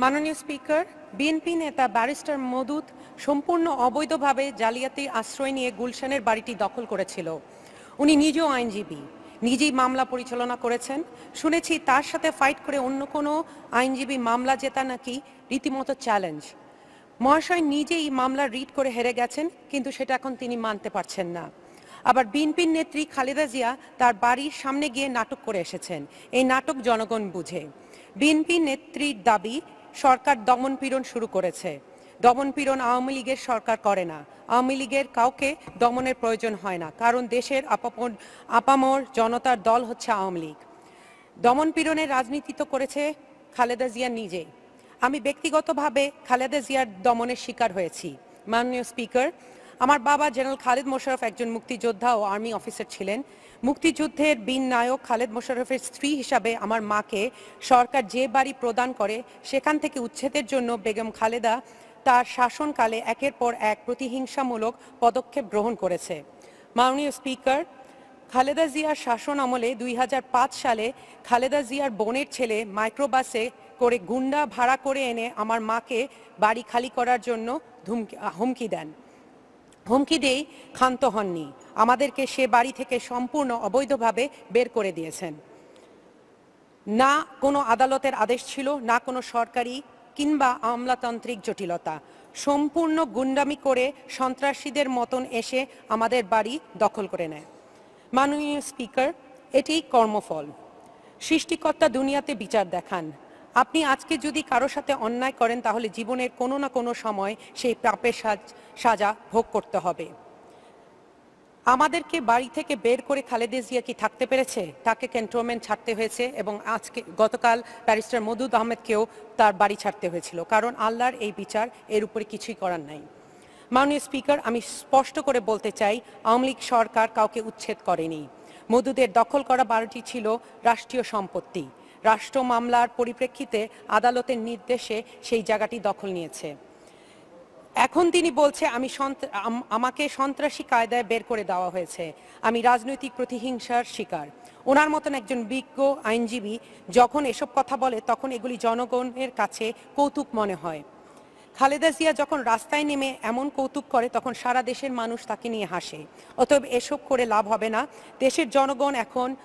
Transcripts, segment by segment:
মাননীয় speaker, BNP নেতা barrister Moudud সম্পূর্ণ অবৈধভাবে জালিয়াতি আশ্রয় নিয়ে গুলশানের বাড়িটি দখল করেছিল। উনি নিজেও আইনজীবী, নিজেই মামলা পরিচালনা করেছেন। শুনেছি তার সাথে ফাইট করে অন্য কোনো আইনজীবী মামলা জেতা নাকি রীতিমতো চ্যালেঞ্জ। মহাশয় নিজেই মামলা রিড করে হেরে গেছেন, কিন্তু সেটা এখন তিনি মানতে পারছেন না। আবার বিএনপির নেত্রী খালেদা জিয়া তার বাড়ির সামনে গিয়ে নাটক করে এসেছেন। এই নাটক জনগণ বুঝে। বিএনপি নেত্রীর দাবি সরকার দমন পীড়ন শুরু করেছে। দমন পীড়ন আওয়ামী লীগের সরকার করে না। আওয়ামী লীগের কাউকে দমনের প্রয়োজন হয় না, কারণ দেশের আপাপন, আপামর জনতার দল হচ্ছে আওয়ামী লীগ। দমন পীড়নের রাজনীতি তো করেছে খালেদা জিয়া নিজে। আমি ব্যক্তিগতভাবে খালেদা জিয়ার দমনের শিকার হয়েছি। মাননীয় স্পিকার আমার বাবা জেনারেল খালেদ মোশারফ একজন মুক্তিযোদ্ধা ও আর্মি অফিসার ছিলেন। মুক্তিযুদ্ধের বীর নায়ক খালেদ মোশারফের স্ত্রী হিসাবে আমার মাকে সরকার যে বাড়ি প্রদান করে, সেখান থেকে উচ্ছেদের জন্য বেগম খালেদা তার শাসনকালে একের পর এক প্রতিহিংসামূলক পদক্ষেপ গ্রহণ করেছে। মাননীয় স্পিকার, খালেদা জিয়ার শাসন আমলে দুই হাজার পাঁচ সালে খালেদা জিয়ার বোনের ছেলে মাইক্রোবাসে করে গুন্ডা ভাড়া করে এনে আমার মাকে বাড়ি খালি করার জন্য হুমকি দেন। হুমকি দিয়েই ক্ষান্ত হননি। আমাদেরকে সে বাড়ি থেকে সম্পূর্ণ অবৈধভাবে বের করে দিয়েছেন। না কোনো আদালতের আদেশ ছিল, না কোনো সরকারি কিংবা আমলাতান্ত্রিক জটিলতা। সম্পূর্ণ গুন্ডামি করে সন্ত্রাসীদের মতন এসে আমাদের বাড়ি দখল করে নেয়। মাননীয় স্পিকার এটি কর্মফল। সৃষ্টিকর্তা দুনিয়াতে বিচার দেখান। আপনি আজকে যদি কারও সাথে অন্যায় করেন, তাহলে জীবনের কোনো না কোনো সময় সেই পাপের সাজ- সাজা ভোগ করতে হবে। আমাদেরকে বাড়ি থেকে বের করে খালেদা জিয়া কি থাকতে পেরেছে? তাকে ক্যান্টনমেন্ট ছাড়তে হয়েছে এবং আজকে গতকাল ব্যারিস্টার মদুদ আহমেদকেও তার বাড়ি ছাড়তে হয়েছিল। কারণ আল্লাহর এই বিচার এর উপরে কিছুই করার নাই। মাননীয় স্পিকার, আমি স্পষ্ট করে বলতে চাই, আওয়ামী লীগ সরকার কাউকে উচ্ছেদ করেনি। মধুদের দখল করা বারোটি ছিল রাষ্ট্রীয় সম্পত্তি। রাষ্ট্র মামলার পরিপ্রেক্ষিতে আদালতের নির্দেশে সেই জায়গাটি দখল নিয়েছে। এখন তিনি বলছে, আমি আমাকে সন্ত্রাসী কায়দায় বের করে দেওয়া হয়েছে। আমি রাজনৈতিক প্রতিহিংসার শিকার। ওনার মতন একজন বিজ্ঞ আইনজীবী যখন এসব কথা বলে, তখন এগুলি জনগণের কাছে কৌতুক মনে হয়। খালেদা জিয়া যখন রাস্তায় নেমে এমন কৌতুক করে, তখন সারা দেশের মানুষ তাকে নিয়ে হাসে। অতএব এসব করে লাভ হবে না। দেশের জনগণ এখন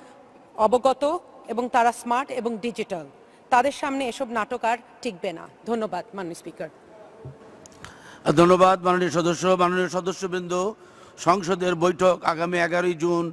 অবগত এবং তারা স্মার্ট এবং ডিজিটাল। তাদের সামনে এসব নাটক আর টিকবে না। ধন্যবাদ, মাননীয় স্পিকার। ধন্যবাদ, মাননীয় সদস্য। মাননীয় সদস্যবৃন্দ, সংসদের বৈঠক আগামী এগারোই জুন